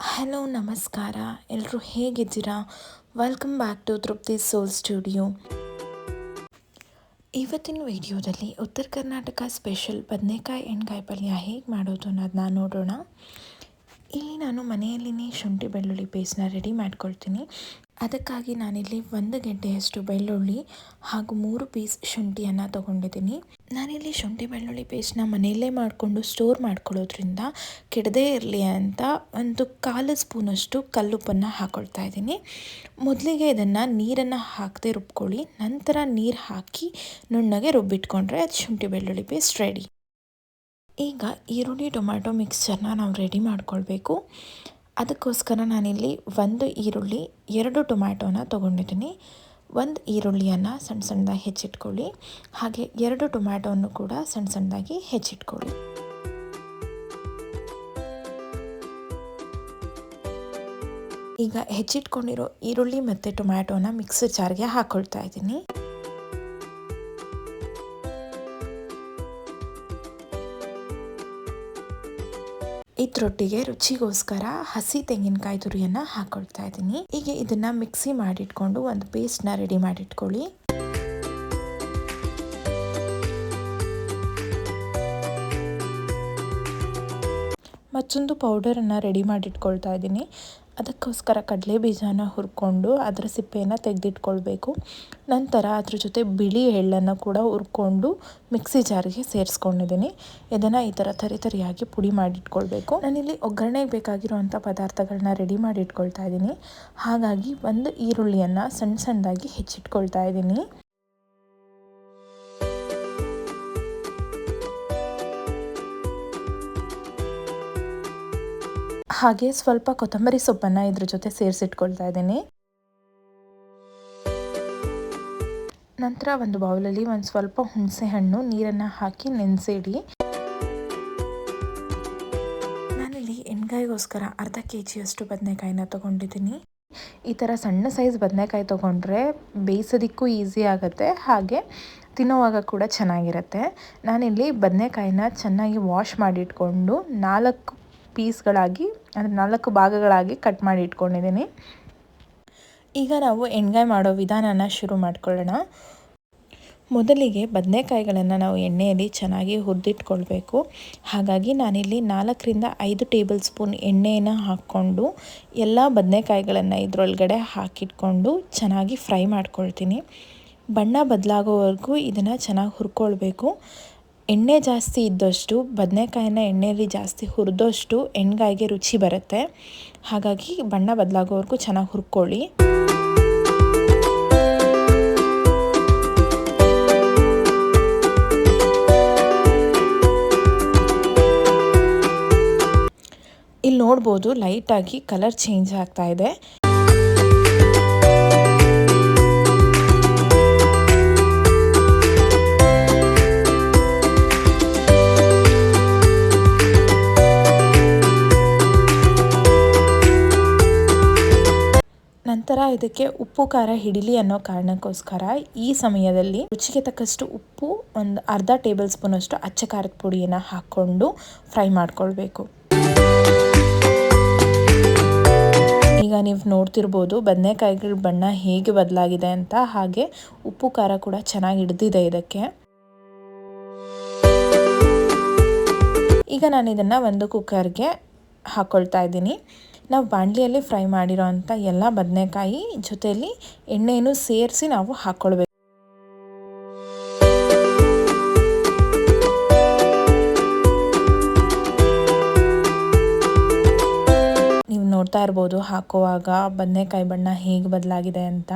Hello, ನಮಸ್ಕಾರ. ಎಲ್ಲರೂ ಹೇಗಿದ್ದೀರಾ? Welcome back to Trupti soul studio ಇವತ್ತಿನ ವಿಡಿಯೋದಲ್ಲಿ ಉತ್ತರ ಕರ್ನಾಟಕ ಸ್ಪೆಷಲ್ ಬದನೆಕಾಯಿ ಎಣ್ಗಾಯಿ ಪಲ್ಯ ಹೇಗೆ ಮಾಡೋದು ಅನ್ನೋದನ್ನ ನೋಡೋಣ. ಇಲ್ಲಿ ನಾನು ಮನೆಯಲ್ಲಿನೇ ಶುಂಠಿ ಬೆಳ್ಳುಳ್ಳಿ ಪೇಸ್ಟ್ನ ರೆಡಿ ಮಾಡ್ಕೊಳ್ತೀನಿ. ಅದಕ್ಕಾಗಿ ನಾನಿಲ್ಲಿ ಒಂದು ಗಂಟೆಯಷ್ಟು ಬೆಳ್ಳುಳ್ಳಿ ಹಾಗೂ ಮೂರು ಪೀಸ್ ಶುಂಠಿಯನ್ನು ತೊಗೊಂಡಿದ್ದೀನಿ. ನಾನಿಲ್ಲಿ ಶುಂಠಿ ಬೆಳ್ಳುಳ್ಳಿ ಪೇಸ್ಟ್ನ ಮನೆಯಲ್ಲೇ ಮಾಡಿಕೊಂಡು ಸ್ಟೋರ್ ಮಾಡ್ಕೊಳ್ಳೋದ್ರಿಂದ ಕೆಡದೇ ಇರಲಿ ಅಂತ ಒಂದು ಕಾಲು ಸ್ಪೂನಷ್ಟು ಕಲ್ಲುಪ್ಪನ್ನು ಹಾಕ್ಕೊಳ್ತಾ ಇದ್ದೀನಿ. ಮೊದಲಿಗೆ ಇದನ್ನು ನೀರನ್ನು ಹಾಕದೆ ರುಬ್ಕೊಳ್ಳಿ, ನಂತರ ನೀರು ಹಾಕಿ ನುಣ್ಣಗೆ ರುಬ್ಬಿಟ್ಕೊಂಡ್ರೆ ಅದು ಶುಂಠಿ ಬೆಳ್ಳುಳ್ಳಿ ಪೇಸ್ಟ್ ರೆಡಿ ಈಗ ಈರುಳ್ಳಿ, ಟೊಮ್ಯಾಟೊ ಮಿಕ್ಸ್ಚರ್ನ ನಾವು ರೆಡಿ ಮಾಡ್ಕೊಳ್ಬೇಕು. ಅದಕ್ಕೋಸ್ಕರ ನಾನಿಲ್ಲಿ ಒಂದು ಈರುಳ್ಳಿ, ಎರಡು ಟೊಮ್ಯಾಟೋನ ತೊಗೊಂಡಿದ್ದೀನಿ. ಒಂದು ಈರುಳ್ಳಿಯನ್ನು ಸಣ್ಣ ಸಣ್ಣದಾಗಿ ಹೆಚ್ಚಿಟ್ಕೊಳ್ಳಿ. ಹಾಗೆ ಎರಡು ಟೊಮ್ಯಾಟೋವನ್ನು ಕೂಡ ಸಣ್ಣ ಸಣ್ಣದಾಗಿ ಹೆಚ್ಚಿಟ್ಕೊಳ್ಳಿ. ಈಗ ಹೆಚ್ಚಿಟ್ಕೊಂಡಿರೋ ಈರುಳ್ಳಿ ಮತ್ತು ಟೊಮ್ಯಾಟೋನ ಮಿಕ್ಸರ್ ಜಾರ್ಗೆ ಹಾಕ್ಕೊಳ್ತಾ ಇದ್ದೀನಿ. ಇದರೊಟ್ಟಿಗೆ ರುಚಿಗೋಸ್ಕರ ಹಸಿ ತೆಂಗಿನಕಾಯಿ ತುರಿಯನ್ನು ಹಾಕೊಳ್ತಾ ಇದ್ದೀನಿ. ಈಗ ಇದನ್ನ ಮಿಕ್ಸಿ ಮಾಡಿಟ್ಕೊಂಡು ಒಂದು ಪೇಸ್ಟ್ನ ರೆಡಿ ಮಾಡಿಟ್ಕೊಳ್ಳಿ. ಮತ್ತೊಂದು ಪೌಡರನ್ನು ರೆಡಿ ಮಾಡಿಟ್ಕೊಳ್ತಾ ಇದ್ದೀನಿ. ಅದಕ್ಕೋಸ್ಕರ ಕಡಲೆ ಬೀಜನ ಹುರ್ಕೊಂಡು ಅದರ ಸಿಪ್ಪೆಯನ್ನು ತೆಗೆದಿಟ್ಕೊಳ್ಬೇಕು. ನಂತರ ಅದ್ರ ಜೊತೆ ಬಿಳಿ ಎಳ್ಳನ್ನು ಕೂಡ ಹುರ್ಕೊಂಡು ಮಿಕ್ಸಿ ಜಾರಿಗೆ ಸೇರಿಸ್ಕೊಂಡಿದ್ದೀನಿ. ಇದನ್ನು ಈ ಥರ ತರಿ ತರಿಯಾಗಿ ಪುಡಿ ಮಾಡಿಟ್ಕೊಳ್ಬೇಕು. ನಾನಿಲ್ಲಿ ಒಗ್ಗರಣೆಗೆ ಬೇಕಾಗಿರುವಂಥ ಪದಾರ್ಥಗಳನ್ನ ರೆಡಿ ಮಾಡಿ ಇಟ್ಕೊಳ್ತಾ ಇದ್ದೀನಿ. ಹಾಗಾಗಿ ಒಂದು ಈರುಳ್ಳಿಯನ್ನು ಸಣ್ಣ ಸಣ್ಣದಾಗಿ ಹೆಚ್ಚಿಟ್ಕೊಳ್ತಾ ಇದ್ದೀನಿ. ಹಾಗೆ ಸ್ವಲ್ಪ ಕೊತ್ತಂಬರಿ ಸೊಪ್ಪನ್ನು ಇದ್ರ ಜೊತೆ ಸೇರಿಸಿಟ್ಕೊಳ್ತಾ ಇದ್ದೀನಿ. ನಂತರ ಒಂದು ಬೌಲಲ್ಲಿ ಒಂದು ಸ್ವಲ್ಪ ಹುಣಸೆ ಹಣ್ಣು, ನೀರನ್ನು ಹಾಕಿ ನೆನೆಸಿಡಿ. ನಾನಿಲ್ಲಿ ಎಣ್ಗಾಯಿಗೋಸ್ಕರ ಅರ್ಧ ಕೆ ಜಿಯಷ್ಟು ಬದನೆಕಾಯಿನ ತೊಗೊಂಡಿದ್ದೀನಿ. ಈ ಥರ ಸಣ್ಣ ಸೈಜ್ ಬದನೆಕಾಯಿ ತೊಗೊಂಡ್ರೆ ಬೇಯಿಸೋದಕ್ಕೂ ಈಸಿ ಆಗುತ್ತೆ, ಹಾಗೆ ತಿನ್ನೋವಾಗ ಕೂಡ ಚೆನ್ನಾಗಿರುತ್ತೆ. ನಾನಿಲ್ಲಿ ಬದನೆಕಾಯಿನ ಚೆನ್ನಾಗಿ ವಾಶ್ ಮಾಡಿಟ್ಕೊಂಡು ನಾಲ್ಕು ಪೀಸ್ಗಳಾಗಿ, ಅಂದರೆ ನಾಲ್ಕು ಭಾಗಗಳಾಗಿ ಕಟ್ ಮಾಡಿ ಇಟ್ಕೊಂಡಿದ್ದೀನಿ. ಈಗ ನಾವು ಎಣ್ಗಾಯಿ ಮಾಡೋ ವಿಧಾನನ ಶುರು ಮಾಡ್ಕೊಳ್ಳೋಣ. ಮೊದಲಿಗೆ ಬದನೆಕಾಯಿಗಳನ್ನು ನಾವು ಎಣ್ಣೆಯಲ್ಲಿ ಚೆನ್ನಾಗಿ ಹುರಿದಿಟ್ಕೊಳ್ಬೇಕು. ಹಾಗಾಗಿ ನಾನಿಲ್ಲಿ ನಾಲ್ಕರಿಂದ ಐದು ಟೇಬಲ್ ಸ್ಪೂನ್ ಎಣ್ಣೆಯನ್ನು ಹಾಕ್ಕೊಂಡು, ಎಲ್ಲ ಬದನೆಕಾಯಿಗಳನ್ನು ಇದರೊಳಗಡೆ ಹಾಕಿಟ್ಕೊಂಡು ಚೆನ್ನಾಗಿ ಫ್ರೈ ಮಾಡ್ಕೊಳ್ತೀನಿ. ಬಣ್ಣ ಬದಲಾಗೋವರೆಗೂ ಇದನ್ನು ಚೆನ್ನಾಗಿ ಹುರ್ಕೊಳ್ಬೇಕು. ಎಣ್ಣೆ ಜಾಸ್ತಿ ಇದ್ದಷ್ಟು, ಬದನೆಕಾಯಿನ ಎಣ್ಣೆಯಲ್ಲಿ ಜಾಸ್ತಿ ಹುರಿದಷ್ಟು ಎಣ್ಣೆಗಾಯಿಗೆ ರುಚಿ ಬರುತ್ತೆ. ಹಾಗಾಗಿ ಬಣ್ಣ ಬದಲಾಗೋವರೆಗೂ ಚೆನ್ನಾಗಿ ಹುರ್ಕೊಳ್ಳಿ. ಇಲ್ಲಿ ನೋಡ್ಬೋದು ಲೈಟಾಗಿ ಕಲರ್ ಚೇಂಜ್ ಆಗ್ತಾ ಇದೆ. ನಂತರ ಇದಕ್ಕೆ ಉಪ್ಪು, ಖಾರ, ಹಿಡಿಲಿ ಅನ್ನೋ ಕಾರಣಕ್ಕೋಸ್ಕರ ಈ ಸಮಯದಲ್ಲಿ ರುಚಿಗೆ ತಕ್ಕಷ್ಟು ಉಪ್ಪು, ಒಂದು ಅರ್ಧ ಟೇಬಲ್ ಸ್ಪೂನ್ ಅಷ್ಟು ಅಚ್ಚ ಖಾರದ ಪುಡಿಯನ್ನು ಹಾಕ್ಕೊಂಡು ಫ್ರೈ ಮಾಡ್ಕೊಳ್ಬೇಕು. ಈಗ ನೀವು ನೋಡ್ತಿರ್ಬೋದು ಬದನೆಕಾಯಿಗಳ ಬಣ್ಣ ಹೇಗೆ ಬದಲಾಗಿದೆ ಅಂತ, ಹಾಗೆ ಉಪ್ಪು, ಖಾರ ಕೂಡ ಚೆನ್ನಾಗಿ ಹಿಡ್ದಿದೆ ಇದಕ್ಕೆ. ಈಗ ನಾನು ಇದನ್ನು ಒಂದು ಕುಕ್ಕರ್ಗೆ ಹಾಕ್ಕೊಳ್ತಾ ಇದ್ದೀನಿ. ನಾವು ಬಾಣಲಿಯಲ್ಲಿ ಫ್ರೈ ಮಾಡಿರೋ ಅಂಥ ಎಲ್ಲ ಬದನೆಕಾಯಿ ಜೊತೆಯಲ್ಲಿ ಎಣ್ಣೆಯನ್ನು ಸೇರಿಸಿ ನಾವು ಹಾಕ್ಕೊಳ್ಬೇಕು. ನೀವು ನೋಡ್ತಾ ಇರ್ಬೋದು ಹಾಕುವಾಗ ಬದನೆಕಾಯಿ ಬಣ್ಣ ಹೇಗೆ ಬದಲಾಗಿದೆ ಅಂತ.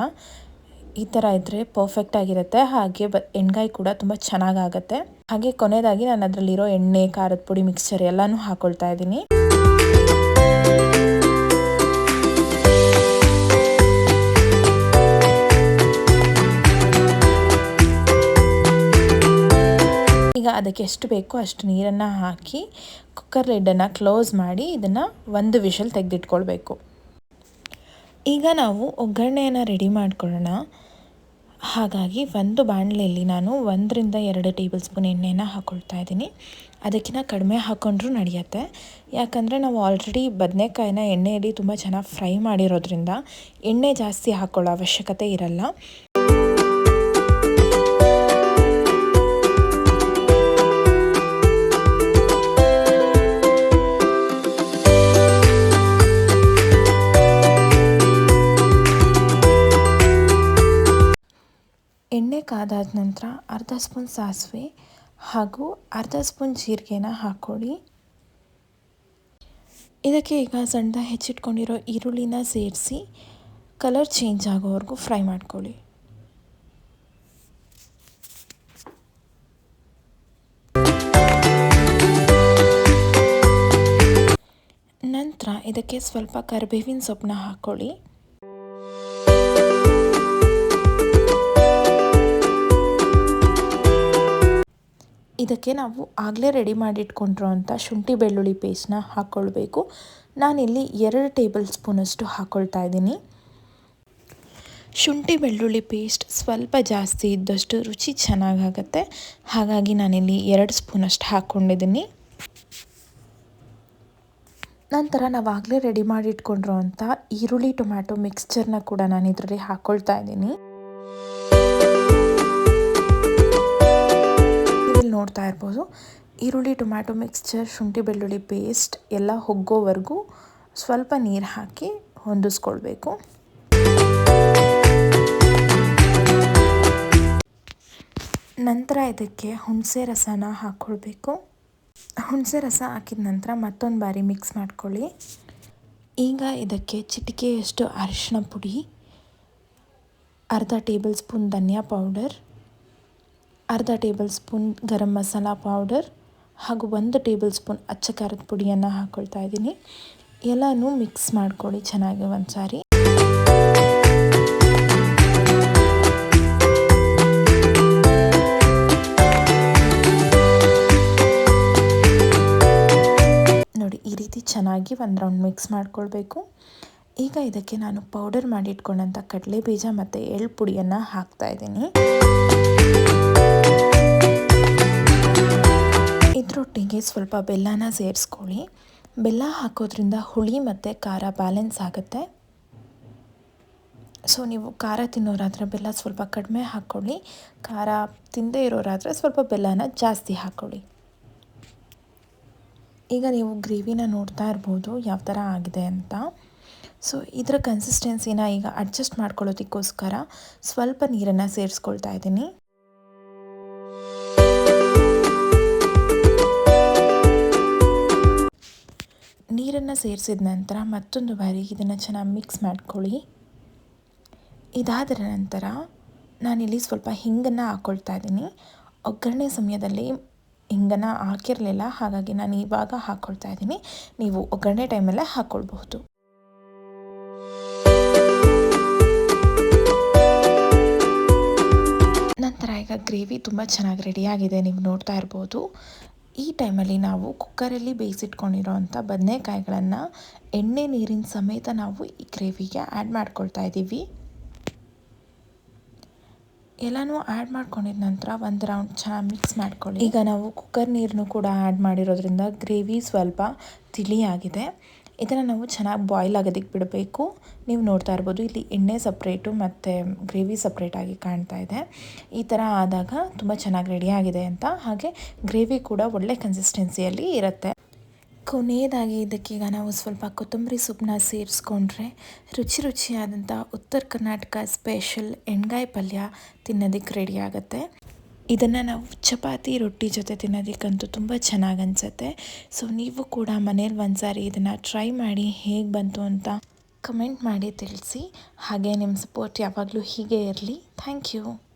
ಈ ಥರ ಇದ್ದರೆ ಪರ್ಫೆಕ್ಟ್ ಆಗಿರುತ್ತೆ. ಹಾಗೆ ಬ ಎಣ್ಗಾಯಿ ಕೂಡ ತುಂಬ ಚೆನ್ನಾಗಾಗತ್ತೆ. ಹಾಗೆ ಕೊನೆಯದಾಗಿ ನಾನು ಅದರಲ್ಲಿರೋ ಎಣ್ಣೆ, ಖಾರದ ಪುಡಿ ಮಿಕ್ಸ್ಚರ್ ಎಲ್ಲನೂ ಹಾಕೊಳ್ತಾ ಇದ್ದೀನಿ. ಈಗ ಅದಕ್ಕೆ ಎಷ್ಟು ಬೇಕೋ ಅಷ್ಟು ನೀರನ್ನು ಹಾಕಿ ಕುಕ್ಕರ್ ಲಿಡ್ಡನ್ನು ಕ್ಲೋಸ್ ಮಾಡಿ ಇದನ್ನು ಒಂದು ವಿಷಲ್ ತೆಗೆದಿಟ್ಕೊಳ್ಬೇಕು. ಈಗ ನಾವು ಒಗ್ಗರಣೆಯನ್ನು ರೆಡಿ ಮಾಡ್ಕೊಳ್ಳೋಣ. ಹಾಗಾಗಿ ಒಂದು ಬಾಣಲೆಯಲ್ಲಿ ನಾನು ಒಂದರಿಂದ ಎರಡು ಟೇಬಲ್ ಸ್ಪೂನ್ ಎಣ್ಣೆನ ಹಾಕ್ಕೊಳ್ತಾ ಇದ್ದೀನಿ. ಅದಕ್ಕಿಂತ ಕಡಿಮೆ ಹಾಕ್ಕೊಂಡ್ರೂ ನಡೆಯುತ್ತೆ. ಯಾಕಂದರೆ ನಾವು ಆಲ್ರೆಡಿ ಬದನೆಕಾಯಿನ ಎಣ್ಣೆಯಲ್ಲಿ ತುಂಬ ಚೆನ್ನಾಗಿ ಫ್ರೈ ಮಾಡಿರೋದ್ರಿಂದ ಎಣ್ಣೆ ಜಾಸ್ತಿ ಹಾಕ್ಕೊಳ್ಳೋ ಅವಶ್ಯಕತೆ ಇರಲ್ಲ. ಎಣ್ಣೆ ಕಾದಾದ ನಂತರ ಅರ್ಧ ಸ್ಪೂನ್ ಸಾಸಿವೆ ಹಾಗೂ ಅರ್ಧ ಸ್ಪೂನ್ ಜೀರಿಗೆನ ಹಾಕ್ಕೊಳ್ಳಿ. ಇದಕ್ಕೆ ಈಗ ಸಣ್ಣದ ಹೆಚ್ಚಿಟ್ಕೊಂಡಿರೋ ಈರುಳ್ಳಿನ ಸೇರಿಸಿ ಕಲರ್ ಚೇಂಜ್ ಆಗೋವರೆಗೂ ಫ್ರೈ ಮಾಡ್ಕೊಳ್ಳಿ. ನಂತರ ಇದಕ್ಕೆ ಸ್ವಲ್ಪ ಕರಿಬೇವಿನ ಸೊಪ್ಪನ್ನ ಹಾಕ್ಕೊಳ್ಳಿ. ಇದಕ್ಕೆ ನಾವು ಆಗಲೇ ರೆಡಿ ಮಾಡಿಟ್ಕೊಂಡಿರೋ ಅಂಥ ಶುಂಠಿ ಬೆಳ್ಳುಳ್ಳಿ ಪೇಸ್ಟ್ನ ಹಾಕ್ಕೊಳ್ಬೇಕು ನಾನಿಲ್ಲಿ ಎರಡು ಟೇಬಲ್ ಸ್ಪೂನಷ್ಟು ಹಾಕ್ಕೊಳ್ತಾ ಇದ್ದೀನಿ. ಶುಂಠಿ ಬೆಳ್ಳುಳ್ಳಿ ಪೇಸ್ಟ್ ಸ್ವಲ್ಪ ಜಾಸ್ತಿ ಇದ್ದಷ್ಟು ರುಚಿ ಚೆನ್ನಾಗಾಗತ್ತೆ. ಹಾಗಾಗಿ ನಾನಿಲ್ಲಿ ಎರಡು ಸ್ಪೂನಷ್ಟು ಹಾಕ್ಕೊಂಡಿದ್ದೀನಿ ನಂತರ ನಾವು ಆಗಲೇ ರೆಡಿ ಮಾಡಿ ಅಂಥ ಈರುಳ್ಳಿ ಟೊಮ್ಯಾಟೊ ಮಿಕ್ಸ್ಚರ್ನ ಕೂಡ ನಾನು ಇದರಲ್ಲಿ ಹಾಕ್ಕೊಳ್ತಾ ಇದ್ದೀನಿ. ನೋಡ್ತಾ ಇರ್ಬೋದು. ಈರುಳ್ಳಿ, ಟೊಮ್ಯಾಟೊ ಮಿಕ್ಸ್ಚರ್ ಶುಂಠಿ, ಬೆಳ್ಳುಳ್ಳಿ ಪೇಸ್ಟ್ ಎಲ್ಲ ಹೊಗ್ಗೋವರೆಗೂ ಸ್ವಲ್ಪ ನೀರು ಹಾಕಿ ಹೊಂದಿಸ್ಕೊಳ್ಬೇಕು. ನಂತರ ಇದಕ್ಕೆ ಹುಣಸೆ ರಸನ ಹಾಕ್ಕೊಳ್ಬೇಕು ಹುಣಸೆ ರಸ ಹಾಕಿದ ನಂತರ ಮತ್ತೊಂದು ಬಾರಿ ಮಿಕ್ಸ್ ಮಾಡ್ಕೊಳ್ಳಿ. ಈಗ ಇದಕ್ಕೆ ಚಿಟಿಕೆಯಷ್ಟು ಅರಿಶಿನ ಪುಡಿ, ಅರ್ಧ ಟೇಬಲ್ ಸ್ಪೂನ್ ಧನಿಯಾ ಪೌಡರ್ ಅರ್ಧ tablespoon garam masala powder ಹಾಗೂ ಒಂದು ಟೇಬಲ್ ಸ್ಪೂನ್ ಅಚ್ಚ ಖಾರದ ಪುಡಿಯನ್ನು ಹಾಕ್ಕೊಳ್ತಾ ಇದ್ದೀನಿ. ಎಲ್ಲನೂ ಮಿಕ್ಸ್ ಮಾಡ್ಕೊಳ್ಳಿ ಚೆನ್ನಾಗಿ ಒಂದು ಸಾರಿ ನೋಡಿ, ಈ ರೀತಿ ಚೆನ್ನಾಗಿ ಒಂದು ರೌಂಡ್ ಮಿಕ್ಸ್ ಮಾಡ್ಕೊಳ್ಬೇಕು. ಈಗ ಇದಕ್ಕೆ ನಾನು ಪೌಡರ್ ಮಾಡಿಟ್ಕೊಂಡಂಥ ಕಡಲೆ ಬೀಜ ಮತ್ತು ಎಳ್ಳು ಪುಡಿಯನ್ನು ಹಾಕ್ತಾ ಸ್ವಲ್ಪ ಬೆಲ್ಲನ ಸೇರಿಸ್ಕೊಳ್ಳಿ. ಬೆಲ್ಲ ಹಾಕೋದ್ರಿಂದ ಹುಳಿ ಮತ್ತು ಖಾರ ಬ್ಯಾಲೆನ್ಸ್ ಆಗುತ್ತೆ. ಸೊ ನೀವು ಖಾರ ತಿನ್ನೋರಾದರೆ ಬೆಲ್ಲ ಸ್ವಲ್ಪ ಕಡಿಮೆ ಹಾಕ್ಕೊಳ್ಳಿ ಖಾರ ತಿಂದೇ ಇರೋರಾದರೆ ಸ್ವಲ್ಪ ಬೆಲ್ಲನ ಜಾಸ್ತಿ ಹಾಕ್ಕೊಳ್ಳಿ ಈಗ ನೀವು ಗ್ರೇವಿನ ನೋಡ್ತಾ ಇರ್ಬೋದು, ಯಾವ ಥರ ಆಗಿದೆ ಅಂತ. ಸೊ ಇದರ ಕನ್ಸಿಸ್ಟೆನ್ಸಿನ ಈಗ ಅಡ್ಜಸ್ಟ್ ಮಾಡ್ಕೊಳ್ಳೋದಕ್ಕೋಸ್ಕರ ಸ್ವಲ್ಪ ನೀರನ್ನು ಸೇರಿಸ್ಕೊಳ್ತಾ ಇದ್ದೀನಿ. ನೀರನ್ನು ಸೇರಿಸಿದ ನಂತರ ಮತ್ತೊಂದು ಬಾರಿ ಇದನ್ನು ಚೆನ್ನಾಗಿ ಮಿಕ್ಸ್ ಮಾಡ್ಕೊಳ್ಳಿ. ಇದಾದ ನಂತರ ನಾನಿಲ್ಲಿ ಸ್ವಲ್ಪ ಹಿಂಗನ್ನು ಹಾಕ್ಕೊಳ್ತಾ ಇದ್ದೀನಿ. ಒಗ್ಗರಣೆ ಸಮಯದಲ್ಲಿ ಹಿಂಗನ್ನು ಹಾಕಿರಲಿಲ್ಲ, ಹಾಗಾಗಿ ನಾನು ಇವಾಗ ಹಾಕ್ಕೊಳ್ತಾ ಇದ್ದೀನಿ. ನೀವು ಒಗ್ಗರಣೆ ಟೈಮಲ್ಲೇ ಹಾಕ್ಕೊಳ್ಬಹುದು ನಂತರ ಈಗ ಗ್ರೇವಿ ತುಂಬ ಚೆನ್ನಾಗಿ ರೆಡಿಯಾಗಿದೆ ನೀವು ನೋಡ್ತಾ ಇರ್ಬೋದು. ಈ ಟೈಮಲ್ಲಿ ನಾವು ಕುಕ್ಕರಲ್ಲಿ ಬೇಯಿಸಿಟ್ಕೊಂಡಿರೋ ಅಂಥ ಬದನೆಕಾಯಿಗಳನ್ನು ಎಣ್ಣೆ ನೀರಿನ ಸಮೇತ ನಾವು ಈ ಗ್ರೇವಿಗೆ ಆ್ಯಡ್ ಮಾಡ್ಕೊಳ್ತಾ ಇದ್ದೀವಿ. ಎಲ್ಲನೂ ಆ್ಯಡ್ ಮಾಡ್ಕೊಂಡಿದ ನಂತರ ಒಂದು ರೌಂಡ್ ಚೆನ್ನಾಗಿ ಮಿಕ್ಸ್ ಮಾಡ್ಕೊಳ್ಳಿ. ಈಗ ನಾವು ಕುಕ್ಕರ್ ನೀರನ್ನು ಕೂಡ ಆ್ಯಡ್ ಮಾಡಿರೋದ್ರಿಂದ ಗ್ರೇವಿ ಸ್ವಲ್ಪ ತಿಳಿಯಾಗಿದೆ. ಇದನ್ನು ನಾವು ಚೆನ್ನಾಗಿ ಬಾಯ್ಲ್ ಆಗೋದಕ್ಕೆ ಬಿಡಬೇಕು. ನೀವು ನೋಡ್ತಾ ಇರ್ಬೋದು, ಇಲ್ಲಿ ಎಣ್ಣೆ ಸಪ್ರೇಟು ಮತ್ತು ಗ್ರೇವಿ ಸಪ್ರೇಟಾಗಿ ಕಾಣ್ತಾ ಇದೆ. ಈ ಥರ ಆದಾಗ ತುಂಬ ಚೆನ್ನಾಗಿ ರೆಡಿಯಾಗಿದೆ ಅಂತ. ಹಾಗೆ ಗ್ರೇವಿ ಕೂಡ ಒಳ್ಳೆ ಕನ್ಸಿಸ್ಟೆನ್ಸಿಯಲ್ಲಿ ಇರುತ್ತೆ. ಕೊನೆಯದಾಗಿ ಇದಕ್ಕೀಗ ನಾವು ಸ್ವಲ್ಪ ಕೊತ್ತಂಬರಿ ಸೊಪ್ಪನ್ನ ಸೇರಿಸ್ಕೊಂಡ್ರೆ ರುಚಿ ರುಚಿಯಾದಂಥ ಉತ್ತರ ಕರ್ನಾಟಕ ಸ್ಪೆಷಲ್ ಎಣ್ಗಾಯಿ ಪಲ್ಯ ತಿನ್ನೋದಕ್ಕೆ ರೆಡಿ ಆಗುತ್ತೆ. ಇದನ್ನು ನಾವು ಚಪಾತಿ, ರೊಟ್ಟಿ ಜೊತೆ ತಿನ್ನೋದಕ್ಕಂತೂ ತುಂಬ ಚೆನ್ನಾಗಿ ಅನಿಸುತ್ತೆ ಸೊ ನೀವು ಕೂಡ ಮನೇಲಿ ಒಂದು ಸಾರಿ ಇದನ್ನು ಟ್ರೈ ಮಾಡಿ ಹೇಗೆ ಬಂತು ಅಂತ ಕಮೆಂಟ್ ಮಾಡಿ ತಿಳಿಸಿ. ಹಾಗೆ ನಿಮ್ಮ ಸಪೋರ್ಟ್ ಯಾವಾಗಲೂ ಹೀಗೆ ಇರಲಿ. Thank you